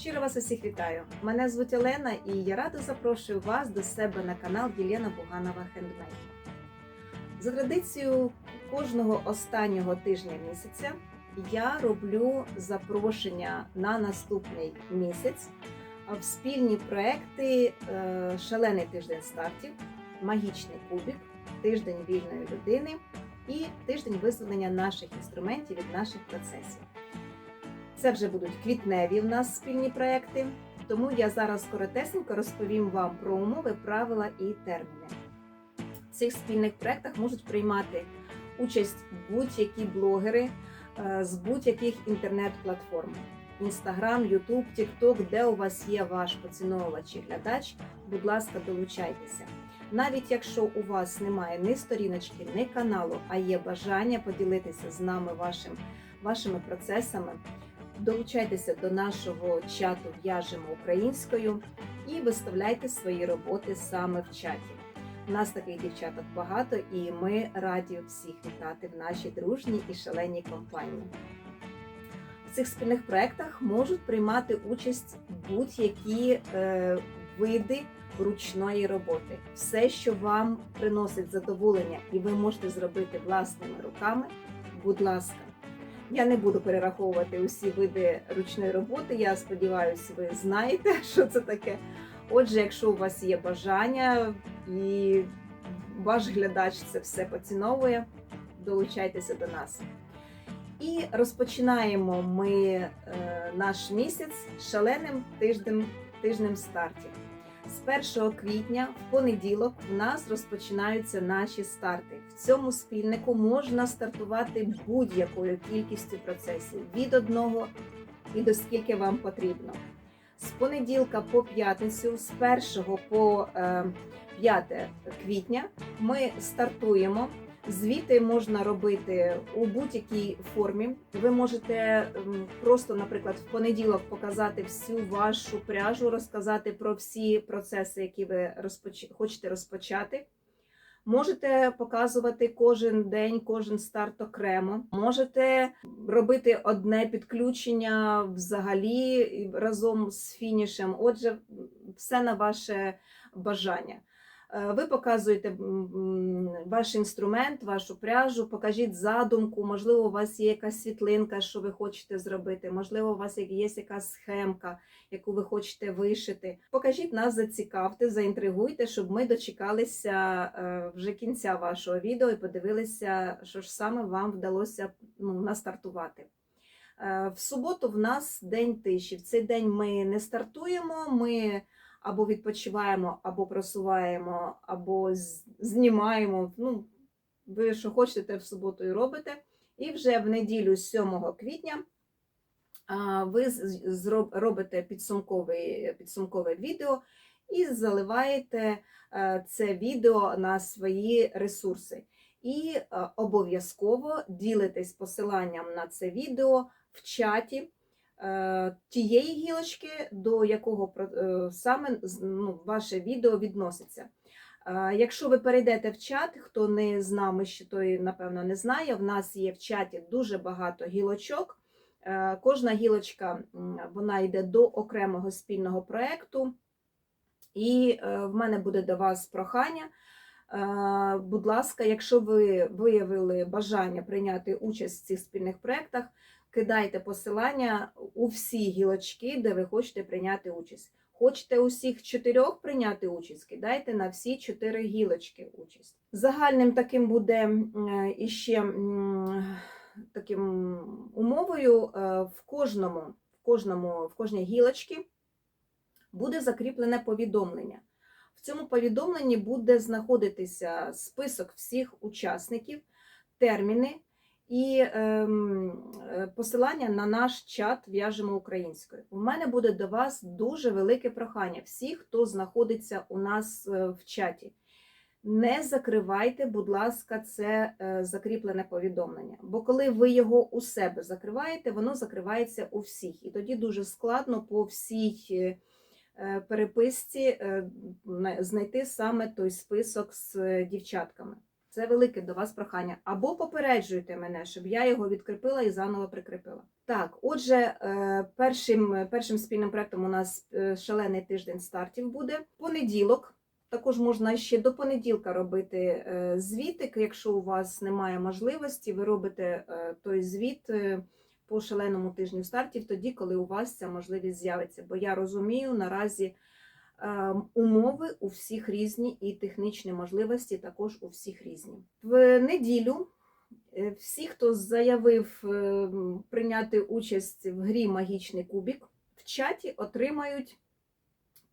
Щиро вас усіх вітаю. Мене звуть Олена і я радо запрошую вас до себе на канал Єлена Буганова Хендмейд. За традицією кожного останнього тижня місяця я роблю запрошення на наступний місяць в спільні проекти е, Шалений тиждень стартів, Магічний кубік, Тиждень вільної людини і тиждень визволення наших інструментів від наших процесів. Це вже будуть квітневі в нас спільні проекти, тому я зараз коротесенько розповім вам про умови, правила і терміни. В цих спільних проектах можуть приймати участь будь-які блогери е, з будь-яких інтернет-платформ. Інстаграм, Ютуб, Тікток, де у вас є ваш поціновувач і глядач, будь ласка, долучайтеся. Навіть якщо у вас немає ні сторіночки, ні каналу, а є бажання поділитися з нами вашим, вашими процесами, долучайтеся до нашого чату В'яжемо українською і виставляйте свої роботи саме в чаті. У нас таких дівчаток багато, і ми раді всіх вітати в нашій дружній і шаленій компанії. В цих спільних проєктах можуть приймати участь будь-які е, види ручної роботи. Все, що вам приносить задоволення, і ви можете зробити власними руками, будь ласка. Я не буду перераховувати усі види ручної роботи. Я сподіваюся, ви знаєте, що це таке. Отже, якщо у вас є бажання і ваш глядач це все поціновує, долучайтеся до нас. І розпочинаємо ми е, наш місяць шаленим тижнем, тижнем стартів. З 1 квітня в понеділок в нас розпочинаються наші старти. В цьому спільнику можна стартувати будь-якою кількістю процесів від одного і до скільки вам потрібно. З понеділка по п'ятницю, з 1 по е, 5 квітня, ми стартуємо. Звіти можна робити у будь-якій формі. Ви можете просто, наприклад, в понеділок показати всю вашу пряжу, розказати про всі процеси, які ви розпоч... хочете розпочати. Можете показувати кожен день, кожен старт окремо. Можете робити одне підключення взагалі разом з фінішем. Отже, все на ваше бажання. Е, Ви показуєте ваш інструмент, вашу пряжу, покажіть задумку, можливо, у вас є якась світлинка, що ви хочете зробити, можливо, у вас є якась схемка, яку ви хочете вишити. Покажіть нас, зацікавте, заінтригуйте, щоб ми дочекалися е, вже кінця вашого відео і подивилися, що ж саме вам вдалося ну, настартувати. Е, В суботу в нас день тиші. В цей день ми не стартуємо. ми або відпочиваємо, або просуваємо, або знімаємо. Ну, ви що хочете, те в суботу і робите. І вже в неділю 7 квітня ви робите підсумкове, підсумкове відео і заливаєте е, це відео на свої ресурси. І е, обов'язково ділитесь посиланням на це відео в чаті тієї гілочки, до якого е, саме ну, ваше відео відноситься. Е, Якщо ви перейдете в чат, хто не з нами ще той, напевно, не знає, в нас є в чаті дуже багато гілочок. Е, Кожна гілочка вона йде до окремого спільного проєкту. І е, в мене буде до вас прохання. Е, Будь ласка, якщо ви виявили бажання прийняти участь в цих спільних проєктах, кидайте посилання у всі гілочки, де ви хочете прийняти участь. Хочете усіх чотирьох прийняти участь, кидайте на всі чотири гілочки участь. Загальним таким буде м, іще таким умовою е, в кожному, в кожному, в кожній гілочці буде закріплене повідомлення. В цьому повідомленні буде знаходитися список всіх учасників, терміни і ем, е, посилання на наш чат В'яжемо українською. У мене буде до вас дуже велике прохання. Всі, хто знаходиться у нас е, в чаті. Не закривайте, будь ласка, це е, закріплене повідомлення. Бо коли ви його у себе закриваєте, воно закривається у всіх. І тоді дуже складно по всій переписці знайти саме той список з дівчатками. Це велике до вас прохання. Або попереджуйте мене, щоб я його відкріпила і заново прикріпила. Так, отже, е, першим, першим спільним проектом у нас е, шалений тиждень стартів буде. Понеділок. Також можна ще до понеділка робити е, звітик. Якщо у вас немає можливості, ви робите той звіт по шаленому тижню стартів тоді, коли у вас ця можливість з'явиться. Бо я розумію, наразі умови у всіх різні, і технічні можливості також у всіх різні. В неділю е, всі, хто заявив е, прийняти участь в грі Магічний кубік, в чаті отримають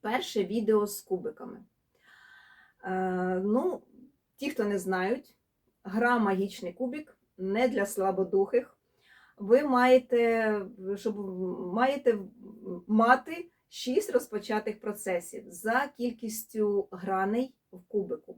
перше відео з кубиками. Е, Ну, ті, хто не знають, гра Магічний кубік не для слабодухих. Ви маєте, щоб маєте мати шість розпочатих процесів за кількістю граней в кубику.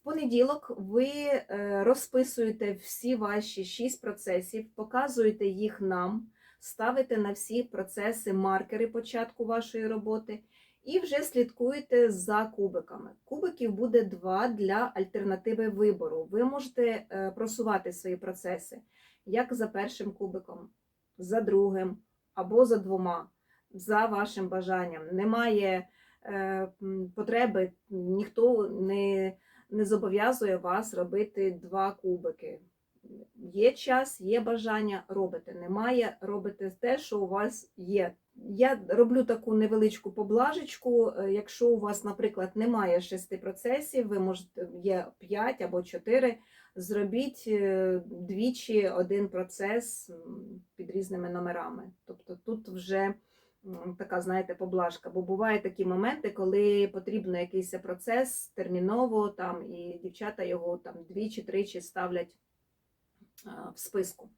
В понеділок ви е, розписуєте всі ваші шість процесів, показуєте їх нам, ставите на всі процеси маркери початку вашої роботи і вже слідкуєте за кубиками. Кубиків буде два для альтернативи вибору. Ви можете е, просувати свої процеси як за першим кубиком, за другим або за двома, за вашим бажанням. Немає е, потреби, ніхто не, не зобов'язує вас робити два кубики. Є час, є бажання, робите. Немає, робите те, що у вас є. Я роблю таку невеличку поблажечку. е, Якщо у вас, наприклад, немає шести процесів, ви можете є п'ять або чотири. Зробіть е, двічі один процес під різними номерами. Тобто тут вже така, знаєте, поблажка. Бо бувають такі моменти, коли потрібно якийсь процес терміново, там і дівчата його там двічі-тричі ставлять в списку.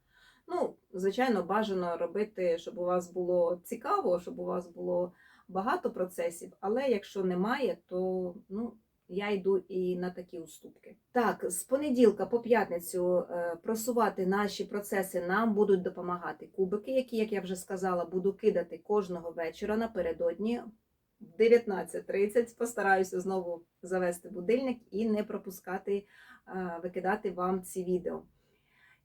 Ну, звичайно, бажано робити, щоб у вас було цікаво, щоб у вас було багато процесів, але якщо немає, то ну, я йду і на такі уступки. Так, з понеділка по п'ятницю е, просувати наші процеси нам будуть допомагати кубики, які, як я вже сказала, буду кидати кожного вечора напередодні. В 19.30 постараюся знову завести будильник і не пропускати, е, викидати вам ці відео.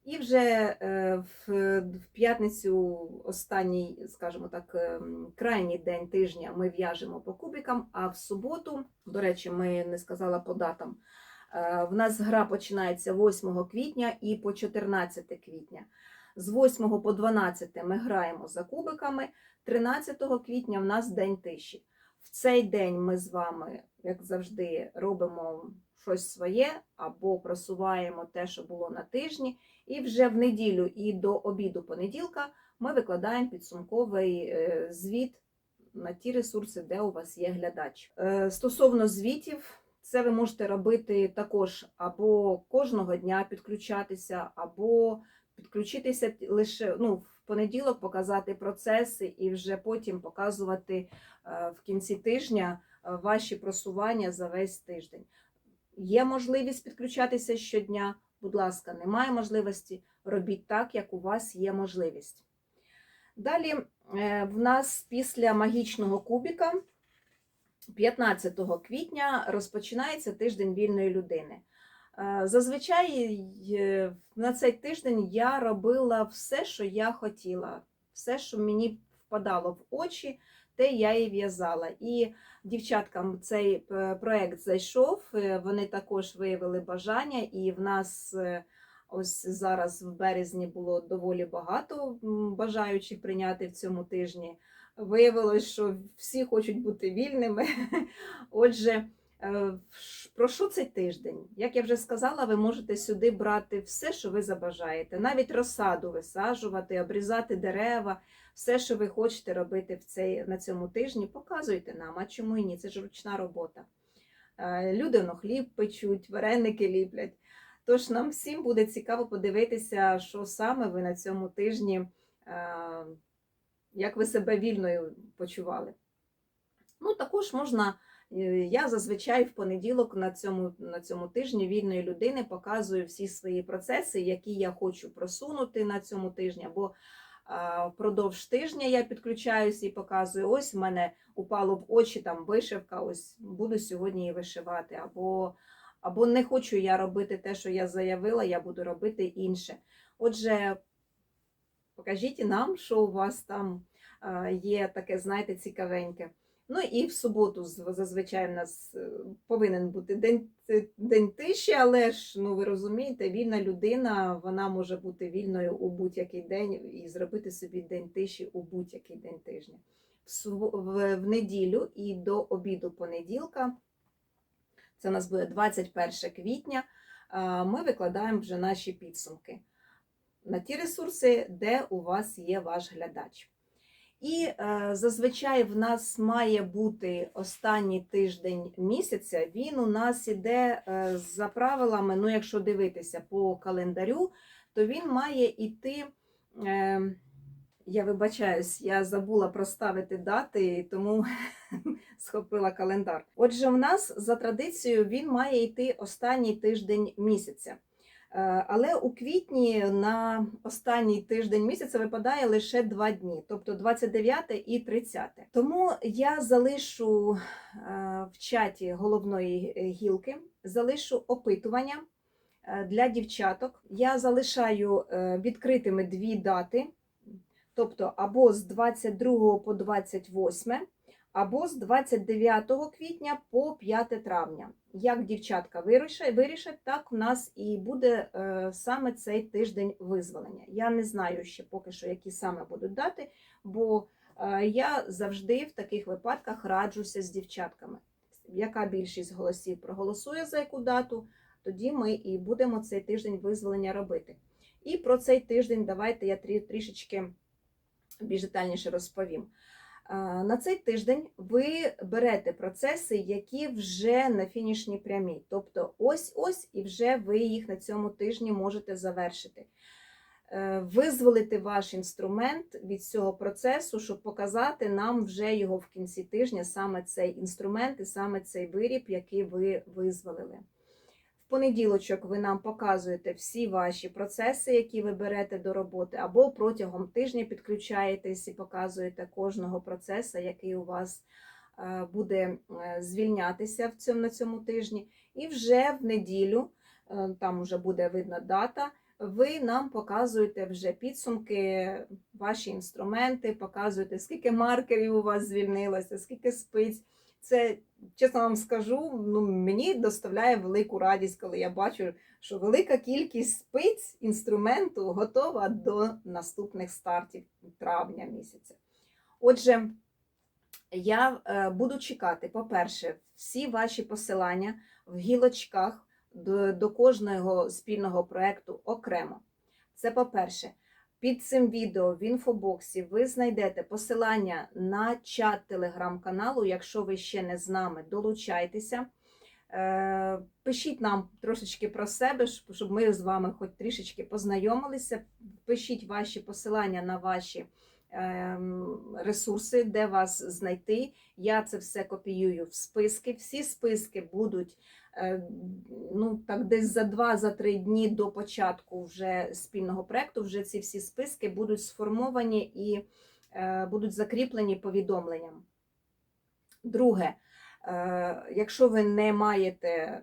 І вже е, в, п'ятницю, останній, скажімо так, ем, крайній день тижня ми в'яжемо по кубикам, а в суботу, до речі, ми не сказала по датам. е, В нас гра починається 8 квітня і по 14 квітня. З 8 по 12 ми граємо за кубиками. 13 квітня в нас день тиші. В цей день ми з вами, як завжди, робимо щось своє або просуваємо те, що було на тижні. І вже в неділю і до обіду понеділка ми викладаємо підсумковий е, звіт на ті ресурси, де у вас є глядач. Е, Стосовно звітів, це ви можете робити також або кожного дня підключатися, або підключитися лише ну, в понеділок, показати процеси і вже потім показувати е, в кінці тижня ваші просування за весь тиждень. Є можливість підключатися щодня. Будь ласка, немає можливості, робіть так, як у вас є можливість. Далі е, в нас після магічного кубіка 15 квітня розпочинається тиждень вільної людини. Е, Зазвичай е, на цей тиждень я робила все, що я хотіла, все, що мені впадало в очі, те я і в'язала. І дівчаткам цей е, проект зайшов, е, вони також виявили бажання, і в нас е, ось зараз в березні було доволі багато бажаючих прийняти в цьому тижні. Виявилось, що всі хочуть бути вільними. Отже, про що цей тиждень? Як я вже сказала, ви можете сюди брати все, що ви забажаєте, навіть розсаду висаджувати, обрізати дерева, все, що ви хочете робити в цей, на цьому тижні, показуйте нам, а чому і ні? Це ж ручна робота. Е, Люди ну, хліб печуть, вареники ліплять. Тож нам всім буде цікаво подивитися, що саме ви на цьому тижні, е, як ви себе вільною почували. Ну, також можна, е, я зазвичай в понеділок на цьому, на цьому тижні вільної людини показую всі свої процеси, які я хочу просунути на цьому тижні, або впродовж тижня я підключаюся і показую, ось в мене упало в очі там вишивка, ось буду сьогодні її вишивати, або Або не хочу я робити те, що я заявила, я буду робити інше. Отже, покажіть нам, що у вас там е, є таке, знаєте, цікавеньке. Ну і в суботу зазвичай в нас е, повинен бути день, е, день тиші, але ж ну ви розумієте, вільна людина вона може бути вільною у будь-який день і зробити собі день тиші у будь-який день тижня. В, неділю і до обіду понеділка, це у нас буде 21 квітня, ми викладаємо вже наші підсумки на ті ресурси, де у вас є ваш глядач. І е, зазвичай в нас має бути останній тиждень місяця. Він у нас іде е, за правилами. Ну, якщо дивитися по календарю, то він має йти. Е, я вибачаюсь, я забула проставити дати, тому схопила календар. Отже, в нас за традицією він має йти останній тиждень місяця. Е, Але у квітні на останній тиждень місяця випадає лише два дні, тобто 29 і 30. Тому я залишу е, в чаті головної гілки, залишу опитування е, для дівчаток. Я залишаю відкритими дві дати, тобто або з 22 по 28, або з 29 квітня по 5 травня. Як дівчатка вирішать, так в нас і буде е, саме цей тиждень визволення. Я не знаю ще поки що, які саме будуть дати, бо е, я завжди в таких випадках раджуся з дівчатками. Яка більшість голосів проголосує за яку дату, тоді ми і будемо цей тиждень визволення робити. І про цей тиждень давайте я трішечки більш детальніше розповім. Е, На цей тиждень ви берете процеси, які вже на фінішній прямій. Тобто ось-ось і вже ви їх на цьому тижні можете завершити. Е, Визволити ваш інструмент від цього процесу, щоб показати нам вже його в кінці тижня, саме цей інструмент і саме цей виріб, який ви визволили. Понеділочок ви нам показуєте всі ваші процеси, які ви берете до роботи, або протягом тижня підключаєтесь і показуєте кожного процесу, який у вас е, буде е, звільнятися в цьому, на цьому тижні. І вже в неділю, е, там вже буде видна дата, ви нам показуєте вже підсумки, ваші інструменти, показуєте, скільки маркерів у вас звільнилося, скільки спиць. Це, чесно вам скажу, ну, мені доставляє велику радість, коли я бачу, що велика кількість спиць інструменту готова до наступних стартів травня місяця. Отже, я е, буду чекати, по-перше, всі ваші посилання в гілочках до, до кожного спільного проєкту окремо. Це по-перше. Під цим відео в інфобоксі ви знайдете посилання на чат телеграм-каналу. Якщо ви ще не з нами, долучайтеся. Е, Пишіть нам трошечки про себе, щоб ми з вами хоч трішечки познайомилися. Пишіть ваші посилання на ваші ем, ресурси, де вас знайти. Я це все копіюю в списки. Всі списки будуть ну, так, десь за 2-3 дні до початку вже спільного проекту. Вже ці всі списки будуть сформовані і е, будуть закріплені повідомленням. Друге, е, якщо ви не маєте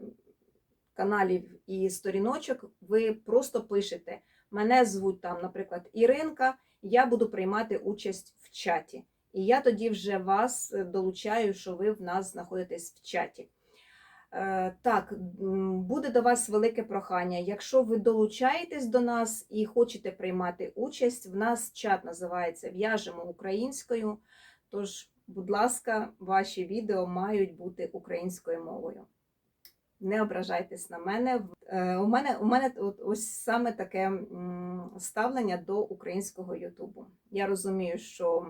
каналів і сторіночок, ви просто пишете. Мене звуть там, наприклад, Іринка, я буду приймати участь в чаті. І я тоді вже вас е, долучаю, що ви в нас знаходитесь в чаті. Е, Так, буде до вас велике прохання. Якщо ви долучаєтесь до нас і хочете приймати участь, в нас чат називається В'яжемо українською. Тож, будь ласка, ваші відео мають бути українською мовою. Не ображайтесь на мене. Е, У мене, у мене ось саме таке ставлення до українського Ютубу. Я розумію, що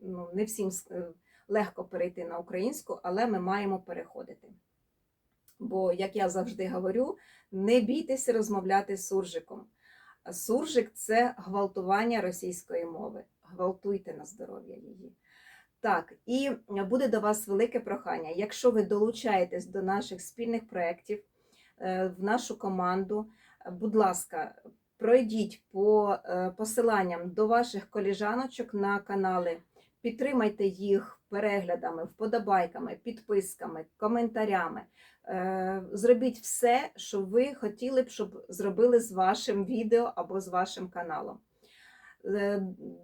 ну, не всім е, легко перейти на українську, але ми маємо переходити. Бо, як я завжди говорю, не бійтеся розмовляти з суржиком. Суржик це гвалтування російської мови. Гвалтуйте на здоров'я її. Так, і буде до вас велике прохання. Якщо ви долучаєтесь до наших спільних проєктів, е, в нашу команду, будь ласка, пройдіть по е, посиланням до ваших коліжаночок на канали Підтримайте їх переглядами, вподобайками, підписками, коментарями. Е, Зробіть все, що ви хотіли б, щоб зробили з вашим відео або з вашим каналом. Е,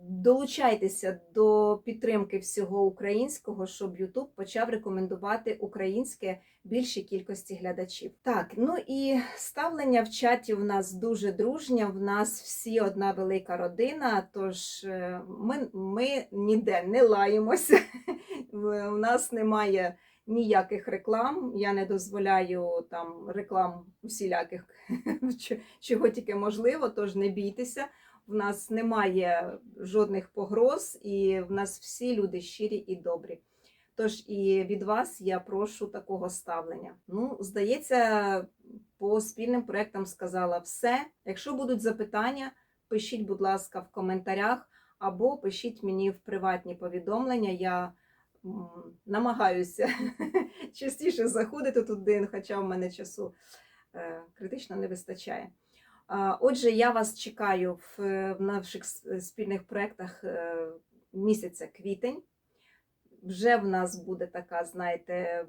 Долучайтеся до підтримки всього українського, щоб YouTube почав рекомендувати українське більшій кількості глядачів. Так, ну і ставлення в чаті в нас дуже дружнє. В нас всі одна велика родина. Тож е, ми, ми ніде не лаємося. У нас немає ніяких реклам. Я не дозволяю там реклам усіляких, чого тільки можливо, тож не бійтеся. В нас немає жодних погроз, і в нас всі люди щирі і добрі. Тож і від вас я прошу такого ставлення. Ну, здається, по спільним проектам сказала все. Якщо будуть запитання, пишіть, будь ласка, в коментарях або пишіть мені в приватні повідомлення. Я намагаюся частіше заходити туди, хоча в мене часу е, критично не вистачає. Отже, я вас чекаю в, е, наших спільних проєктах е, місяця квітень. Вже в нас буде така, знаєте,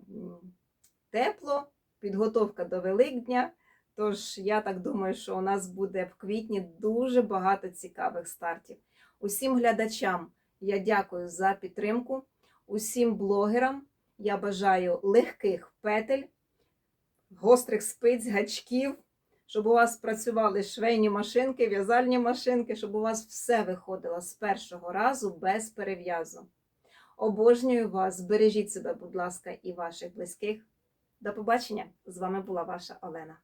тепло, підготовка до Великдня. Тож я так думаю, що у нас буде в квітні дуже багато цікавих стартів. Усім глядачам я дякую за підтримку. Усім блогерам я бажаю легких петель, гострих спиць, гачків, щоб у вас працювали швейні машинки, в'язальні машинки, щоб у вас все виходило з першого разу без перев'язу. Обожнюю вас, бережіть себе, будь ласка, і ваших близьких. До побачення! З вами була ваша Олена.